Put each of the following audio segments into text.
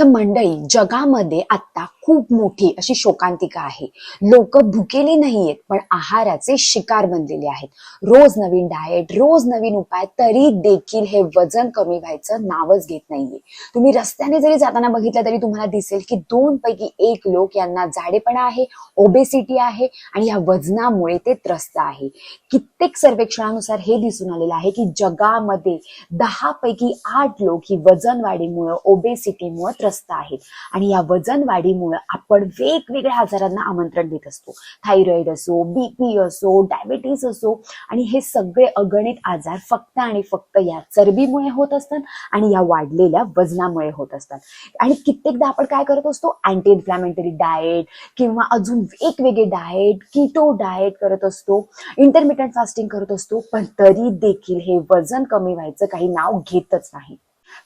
तर मंडळी जगामध्ये आता खूप मोठी अशी शोकांतिका आहे. लोक भुकेली नाहीयेत पण आहाराचे शिकार बनलेले आहेत. रोज नवीन डाएट रोज नवीन उपाय तरी देखील हे वजन कमी व्हायचं नावच घेत नाहीये. तुम्ही रस्त्याने जरी जाताना बघितलं तरी तुम्हाला दिसेल की दोन पैकी एक लोक यांना जाडेपणा आहे ओबेसिटी आहे आणि या वजनामुळे ते त्रस्त आहे. कित्येक सर्वेक्षणानुसार हे दिसून आलेलं आहे की जगामध्ये दहा पैकी आठ लोक ही वजन वाढीमुळे ओबेसिटीमुळे त्रस्त आहेत. आणि या वजन वाढीमुळे आपण वेगवेगळ्या आजारांना आमंत्रण देत असतो. थायरॉइड असो बीपी असो डायबिटीस असो आणि हे सगळे अगणित आजार फक्त आणि फक्त या चरबीमुळे होत असतात आणि या वाढलेल्या वजनामुळे होत असतात. आणि कित्येकदा आपण काय करत असतो? अँटी इन्फ्लॅमेटरी डाएट किंवा अजून वेगवेगळे डाएट किटो डाएट करत असतो. इंटरमिटंट फास्टिंग करत असतो. पण तरी देखील हे वजन कमी व्हायचं काही नाव घेतच नाही.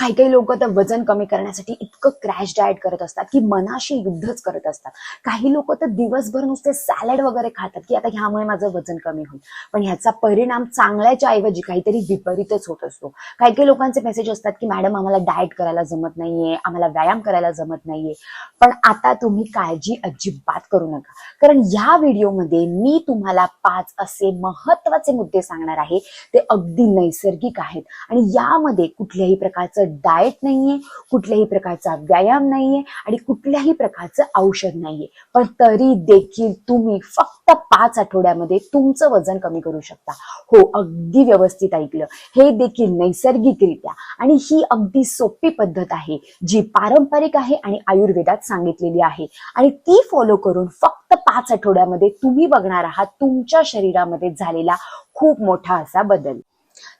काही काही लोक तर वजन कमी करण्यासाठी इतकं क्रॅश डाएट करत असतात की मनाशी युद्धच करत असतात. काही लोक तर दिवसभर नुसते सॅलड वगैरे खातात की आता ह्यामुळे माझं वजन कमी होईल. पण ह्याचा परिणाम चांगल्याच्या ऐवजी काहीतरी विपरीतच होत असतो. काही काही लोकांचे मेसेज असतात की मॅडम आम्हाला डाएट करायला जमत नाहीये आम्हाला व्यायाम करायला जमत नाहीये. पण आता तुम्ही काळजी अजिबात करू नका. कारण या व्हिडिओमध्ये मी तुम्हाला पाच असे महत्त्वाचे मुद्दे सांगणार आहे. ते अगदी नैसर्गिक आहेत. आणि यामध्ये कुठल्याही प्रकारचं डाएट नाहीये कुठल्याही प्रकारचा व्यायाम नाहीये आणि कुठल्याही प्रकारचं औषध नाहीये. पण तरी देखील तुम्ही फक्त पाच आठवड्यामध्ये तुमचं वजन कमी करू शकता. हो अगदी व्यवस्थित ऐकलं. हे देखील नैसर्गिकरित्या आणि ही अगदी सोपी पद्धत आहे जी पारंपरिक आहे आणि आयुर्वेदात सांगितलेली आहे. आणि ती फॉलो करून फक्त पाच आठवड्यामध्ये तुम्ही बघणार आहात तुमच्या शरीरामध्ये झालेला खूप मोठा असा बदल.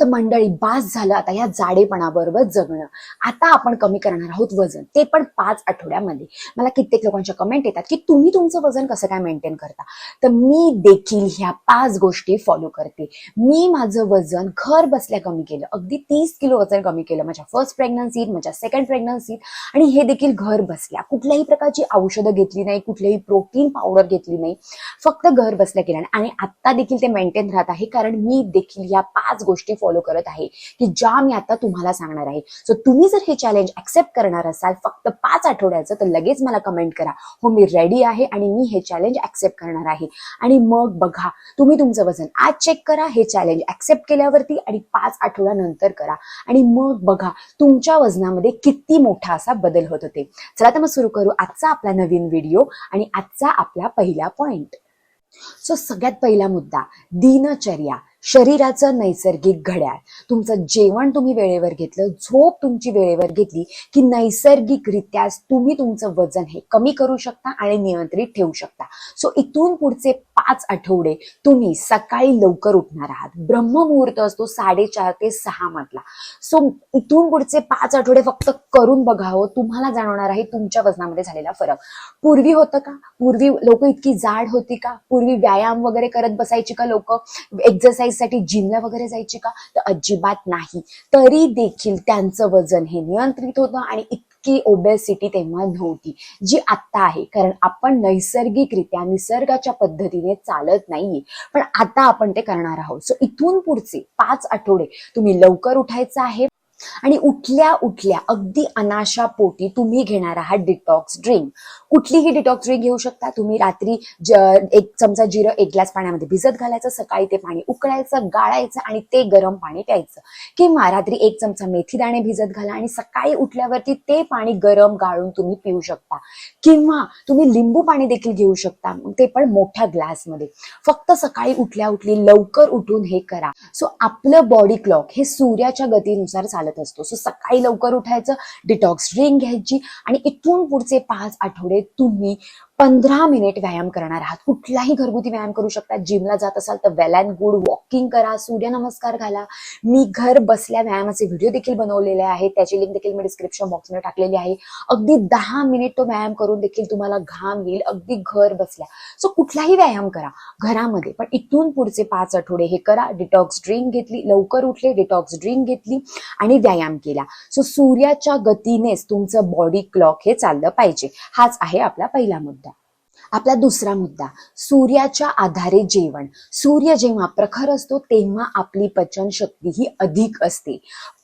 तर मंडळी बास झालं. आता या जाडेपणाबरोबर जगणं. आता आपण कमी करणार आहोत वजन. ते पण पाच आठवड्यामध्ये. मला कित्येक लोकांच्या कमेंट येतात की तुम्ही तुमचं वजन कसं काय मेंटेन करता? तर मी देखील ह्या पाच गोष्टी फॉलो करते. मी माझं वजन घर बसल्या कमी केलं. अगदी तीस किलो वजन कमी केलं. माझ्या फर्स्ट प्रेग्नन्सीत माझ्या सेकंड प्रेग्नन्सीत आणि हे देखील घर बसल्या. कुठल्याही प्रकारची औषधं घेतली नाही कुठल्याही प्रोटीन पावडर घेतली नाही. फक्त घर बसल्या केल्या आणि आता देखील ते मेंटेन राहत आहे. कारण मी देखील या पाच गोष्टी फॉलो करत आहे की ज्या मी आता तुम्हाला सांगणार आहे. सो तुम्ही जर हे चॅलेंज ऍक्सेप्ट करणार असाल फक्त पाच आठवड्याचं तर लगेच मला कमेंट करा. हो मी रेडी आहे आणि मी हे चॅलेंज ऍक्सेप्ट करणार आहे. आणि मग बघा तुम्ही तुमचं वजन आज चेक करा हे चॅलेंज ऍक्सेप्ट केल्यावरती आणि पाच आठवड्यानंतर करा. आणि मग बघा तुमच्या वजनामध्ये किती मोठा असा बदल होत होते. चला तर मग सुरू करू. आजचा आपला नवीन व्हिडिओ आणि आजचा आपला पहिला पॉइंट सो सगळ्यात पहिला मुद्दा दिनचर्या. शरीराचं नैसर्गिक घड्याळ. तुमचं जेवण तुम्ही वेळेवर घेतलं झोप तुमची वेळेवर घेतली की नैसर्गिकरित्या तुम्ही तुमचं वजन हे कमी करू शकता आणि नियंत्रित ठेवू शकता. सो इथून पुढचे पाच आठवडे तुम्ही सकाळी लवकर उठणार आहात. ब्रह्ममुहूर्त असतो साडेचार ते सहा मधला. सो इथून पुढचे पाच आठवडे फक्त करून बघावं. तुम्हाला जाणवणार आहे तुमच्या वजनामध्ये झालेला फरक. पूर्वी होतं का? पूर्वी लोक इतकी जाड होती का? पूर्वी व्यायाम वगैरे करत बसायची का लोक? एक्झरसाइज साठी जिमला वगैरे जायची का? तर अजिबात नाही. तरी देखील त्यांचं वजन हे नियंत्रित होतं आणि इतकी ओबेसिटी तेव्हा नव्हती जी आत्ता आहे. कारण आपण नैसर्गिकरित्या निसर्गाच्या पद्धतीने चालत नाहीये. पण आता आपण ते करणार आहोत. सो इथून पुढचे पाच आठवडे तुम्ही लवकर उठायचं आहे. आणि उठल्या उठल्या अगदी अनाशा पोटी तुम्ही घेणार आहात डिटॉक्स ड्रिंक कुठलीही डिटॉक्स ड्रिंक घेऊ शकता. तुम्ही रात्री ज एक चमचा जिरं एक ग्लास पाण्यामध्ये भिजत घालायचं सकाळी ते पाणी उकळायचं गाळायचं आणि ते गरम पाणी प्यायचं. किंवा रात्री एक चमचा मेथी दाणे भिजत घाला आणि सकाळी उठल्यावरती ते पाणी गरम गाळून तुम्ही पिऊ शकता. किंवा तुम्ही लिंबू पाणी देखील घेऊ शकता. ते पण मोठ्या ग्लासमध्ये फक्त सकाळी उठल्या उठली लवकर उठून हे करा. सो आपलं बॉडी क्लॉक हे सूर्याच्या गतीनुसार चालत असतो. सो सकाळी लवकर उठायचं डिटॉक्स ड्रिंक घ्यायची आणि इथून पुढचे पाच आठवडे तुम्ही पंधरा मिनिट व्यायाम करणार आहात. कुठलाही घरगुती व्यायाम करू शकता. जिमला जात असाल तर वेल अँड गुड वॉकिंग करा. सूर्यनमस्कार घाला. मी घर बसल्या व्यायामाचे व्हिडिओ देखील बनवलेले आहेत. त्याची लिंक देखील मी डिस्क्रिप्शन बॉक्समध्ये टाकलेली आहे. अगदी दहा मिनिट तो व्यायाम करून देखील तुम्हाला घाम येईल. अगदी घर बसल्या. सो कुठलाही व्यायाम करा. घरामध्ये. पण इथून पुढचे पाच आठवडे हे करा. डिटॉक्स ड्रिंक घेतली. लवकर उठले. डिटॉक्स ड्रिंक घेतली आणि व्यायाम केला. सो सूर्याच्या गतीनेच तुमचं बॉडी क्लॉक हे चाललं पाहिजे. हाच आहे आपला पहिला मुद्दा. आपला दुसरा मुद्दा सूर्याच्या आधारे जेवण. सूर्य जेव्हा प्रखर असतो तेव्हा आपली पचनशक्ती ही अधिक असते.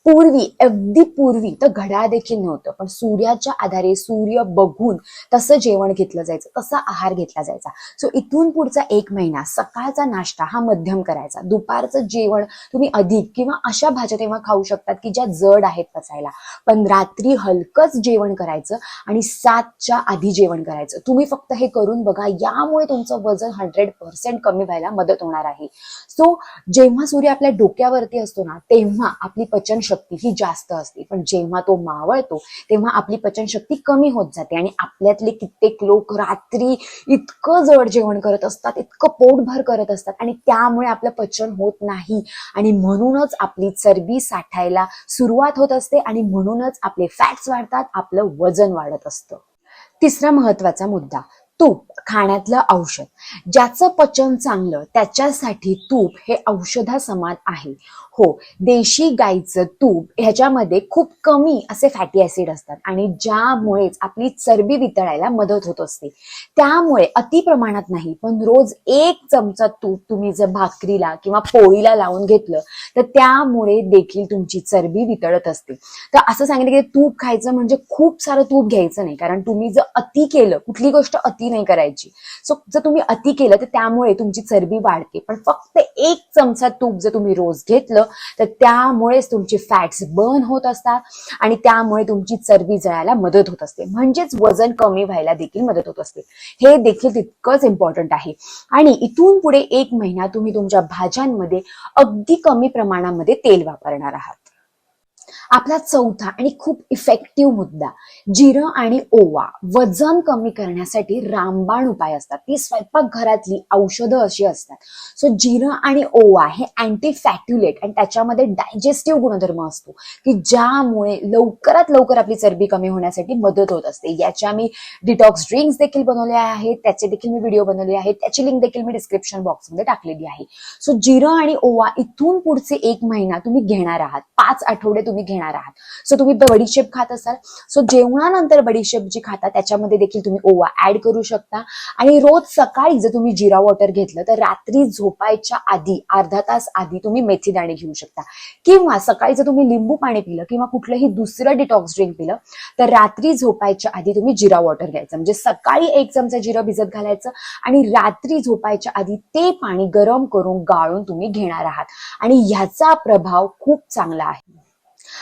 पूर्वी अगदी पूर्वी तर घड्याळ देखील नव्हतं. पण सूर्याच्या आधारे सूर्य बघून तसं जेवण घेतलं जायचं तसा आहार घेतला जायचा. सो इथून पुढचा एक महिना सकाळचा नाश्ता हा मध्यम करायचा. दुपारचं जेवण तुम्ही अधिक किंवा अशा भाज्या तेव्हा खाऊ शकतात की ज्या जड आहेत पचायला. पण रात्री हलकंच जेवण करायचं आणि सातच्या आधी जेवण करायचं. तुम्ही फक्त हे करून बघा यामुळे तुमचं वजन हंड्रेड पर्सेंट कमी व्हायला मदत होणार आहे. सो जेव्हा सूर्य आपल्या डोक्यावरती असतो ना तेव्हा आपली पचनशक्ती ही जास्त असते. पण जेव्हा तो मावळतो तेव्हा आपली पचनशक्ती कमी होत जाते आणि आपल्यातले कित्येक लोक रात्री इतकं जड जेवण करत असतात इतकं पोटभर करत असतात आणि त्यामुळे आपलं पचन होत नाही. आणि म्हणूनच आपली चरबी साठायला सुरुवात होत असते आणि म्हणूनच आपले फॅट्स वाढतात आपलं वजन वाढत असतं. तिसरा महत्त्वाचा मुद्दा तूप. खाण्यातलं औषध. ज्याचं पचन चांगलं त्याच्यासाठी तूप हे औषधासमान आहे. हो देशी गाईचं तूप ह्याच्यामध्ये खूप कमी असे फॅटी ऍसिड असतात आणि ज्यामुळेच आपली चरबी वितळायला मदत होत असते. त्यामुळे अति प्रमाणात नाही पण रोज एक चमचा तूप तुम्ही जर भाकरीला किंवा पोळीला लावून घेतलं तर त्यामुळे देखील तुमची चरबी वितळत असते. तर असं सांगितलं की तूप खायचं म्हणजे खूप सारं तूप घ्यायचं नाही कारण तुम्ही जर अति केलं कुठली गोष्ट अति नाही करायची. सो जर तुम्ही अति केलं तर त्यामुळे तुमची चरबी वाढते. पण फक्त एक चमचा तूप जर तुम्ही रोज घेतलं तर त्यामुळेच तुमचे फॅट्स बर्न होत असतात आणि त्यामुळे तुमची चरबी जळायला मदत होत असते. म्हणजेच वजन कमी व्हायला देखील मदत होत असते. हे देखील तितकंच इम्पॉर्टंट आहे. आणि इथून पुढे एक महिना तुम्ही तुमच्या भाज्यांमध्ये अगदी कमी प्रमाणामध्ये तेल वापरणार आहात. आपला चौथा आणि खूप इफेक्टिव्ह मुद्दा जिरं आणि ओवा वजन कमी करण्यासाठी रामबाण उपाय असतात. ती स्वयंपाकघरातली औषधं अशी असतात. सो जिरं आणि ओवा हे अँटी फॅट्युलेट आणि त्याच्यामध्ये डायजेस्टिव्ह गुणधर्म असतो की ज्यामुळे लवकरात लवकर आपली चरबी कमी होण्यासाठी मदत होत असते. याच्या मी डिटॉक्स ड्रिंक्स देखील बनवले आहेत त्याचे देखील मी व्हिडिओ बनवले आहेत त्याची लिंक देखील मी डिस्क्रिप्शन बॉक्समध्ये टाकलेली आहे. सो जिरं आणि ओवा इथून पुढचे एक महिना तुम्ही घेणार आहात पाच आठवडे तुम्ही घेणार आहात. सो तुम्ही बडीशेप खात असाल. सो जेवणानंतर बडीशेप जी खाता त्याच्यामध्ये देखील तुम्ही ओवा ऍड करू शकता. आणि रोज सकाळी जर तुम्ही जिरा वॉटर घेतलं तर रात्री झोपायच्या आधी अर्धा तास आधी तुम्ही मेथी दाणे घेऊ शकता. किंवा सकाळी जर तुम्ही लिंबू पाणी पिलं किंवा कुठलंही दुसरं डिटॉक्स ड्रिंक पिलं तर रात्री झोपायच्या आधी तुम्ही जिरा वॉटर घ्यायचं. म्हणजे सकाळी एक चमचा जिरं भिजत घालायचं आणि रात्री झोपायच्या आधी ते पाणी गरम करून गाळून तुम्ही घेणार आहात. आणि ह्याचा प्रभाव खूप चांगला आहे.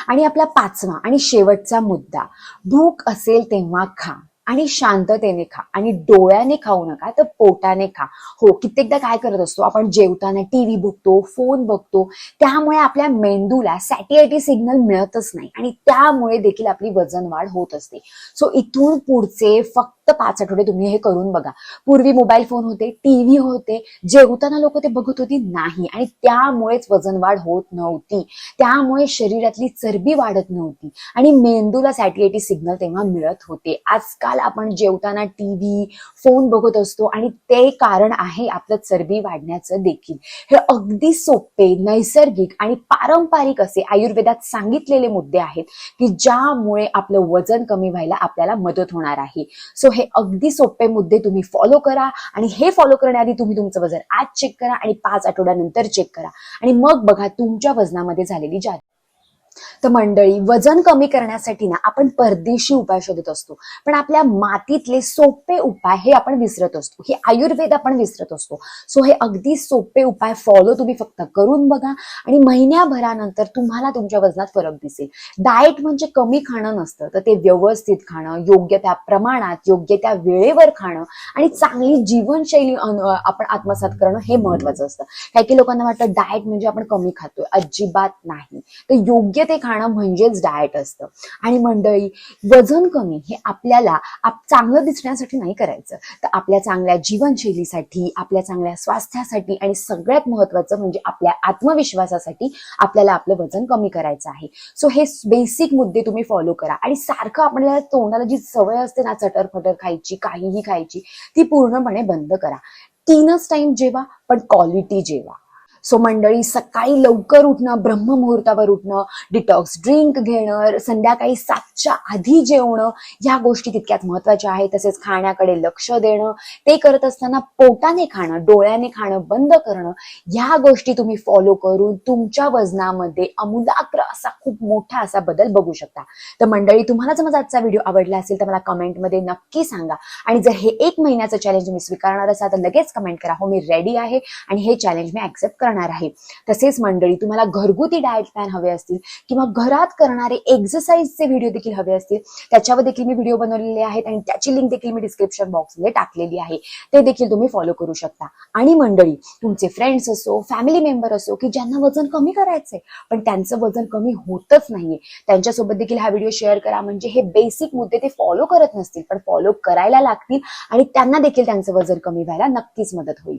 आणि आपला पाचवा आणि शेवटचा मुद्दा भूक असेल तेव्हा खा. आणि शांततेने खा. आणि डोळ्याने खाऊ नका तर पोटाने खा. हो कित्येकदा काय करत असतो आपण जेवताना टीव्ही बघतो फोन बघतो त्यामुळे आपल्या मेंदूला सॅटियायटी सिग्नल मिळतच नाही. आणि त्यामुळे देखील आपली वजन वाढ होत असते. सो इथून पुढचे फक्त पाच आठवडे तुम्ही हे करून बघा. पूर्वी मोबाईल फोन होते टीव्ही होते जेवताना लोक ते बघत होती नाही. आणि त्यामुळेच वजन वाढ होत नव्हती. त्यामुळे शरीरातली चरबी वाढत नव्हती. आणि मेंदूला सॅटिएटी सिग्नल तेव्हा मिळत होते. आजकाल आपण जेवताना टीव्ही फोन बघत असतो आणि ते कारण आहे आपलं चरबी वाढण्याचं देखील. हे अगदी सोपे नैसर्गिक आणि पारंपरिक असे आयुर्वेदात सांगितलेले मुद्दे आहेत की ज्यामुळे आपलं वजन कमी व्हायला आपल्याला मदत होणार आहे. सो हे अगदी सोपे मुद्दे तुम्ही फॉलो करा आणि हे फॉलो करण्याआधी तुम्ही तुमचं वजन आज चेक करा आणि पाच आठवड्यानंतर चेक करा. आणि मग बघा तुमच्या वजनामध्ये झालेली जात तर मंडळी वजन कमी करण्यासाठी ना आपण परदेशी उपाय शोधत असतो. पण आपल्या मातीतले सोपे उपाय हे आपण विसरत असतो. हे आयुर्वेद आपण विसरत असतो. सो हे अगदी सोपे उपाय फॉलो तुम्ही फक्त करून बघा आणि महिन्याभरानंतर तुम्हाला तुमच्या वजनात फरक दिसेल. डाएट म्हणजे कमी खाणं नसतं तर ते व्यवस्थित खाणं योग्य त्या प्रमाणात योग्य त्या वेळेवर खाणं आणि चांगली जीवनशैली आपण आत्मसात करणं हे महत्वाचं असतं. काही काही लोकांना वाटतं डाएट म्हणजे आपण कमी खातोय. अजिबात नाही. तर योग्य योग्य ते खाणं खाणं म्हणजेच डाएट असतं. आणि मंडळी वजन कमी हे आपल्याला आप चांगलं दिसण्यासाठी नाही करायचं. तर आपल्या चांगल्या जीवनशैलीसाठी आपल्या चांगल्या स्वास्थ्यासाठी आणि सगळ्यात महत्वाचं म्हणजे आपल्या आत्मविश्वासासाठी आपल्याला आपलं वजन कमी करायचं आहे. सो हे बेसिक मुद्दे तुम्ही फॉलो करा. आणि सारखं आपल्याला तोंडाला जी सवय असते ना चटरफटर खायची काहीही खायची ती पूर्णपणे बंद करा. तीनच टाइम जेवा पण क्वालिटी जेवा. सो मंडळी सकाळी लवकर उठणं ब्रह्ममुहूर्तावर उठणं डिटॉक्स ड्रिंक घेणं संध्याकाळी सातच्या आधी जेवणं ह्या गोष्टी तितक्याच महत्त्वाच्या आहेत. तसेच खाण्याकडे लक्ष देणं ते करत असताना पोटाने खाणं डोळ्याने खाणं बंद करणं ह्या गोष्टी तुम्ही फॉलो करून तुमच्या वजनामध्ये अमूलाग्र असा खूप मोठा असा बदल बघू शकता. तर मंडळी तुम्हाला जर माझा आजचा व्हिडिओ आवडला असेल तर मला कमेंटमध्ये नक्की सांगा. आणि जर हे एक महिन्याचं चॅलेंज तुम्ही स्वीकारणार असाल तर लगेच कमेंट करा. हो मी रेडी आहे आणि हे चॅलेंज मी ऍक्सेप्ट करणार आहे. तसेच मंडळी तुम्हाला घरगुती डाएट प्लॅन हवे असतील किंवा घरात करणारे एक्सरसाइजचे व्हिडिओ देखील हवे असतील त्याच्यावर देखील मी व्हिडिओ बनवलेले आहेत आणि त्याची लिंक देखील मी डिस्क्रिप्शन बॉक्समध्ये टाकलेली आहे. ते देखील तुम्ही फॉलो करू शकता. आणि मंडळी तुमचे फ्रेंड्स असो फॅमिली मेंबर असो की ज्यांना वजन कमी करायचंय पण त्यांचं वजन कमी होतच नाहीये त्यांच्यासोबत देखील हा व्हिडिओ शेअर करा. म्हणजे हे बेसिक मुद्दे ते फॉलो करत नसतील पण फॉलो करायला लागतील आणि त्यांना देखील त्यांचं वजन कमी व्हायला नक्कीच मदत होईल.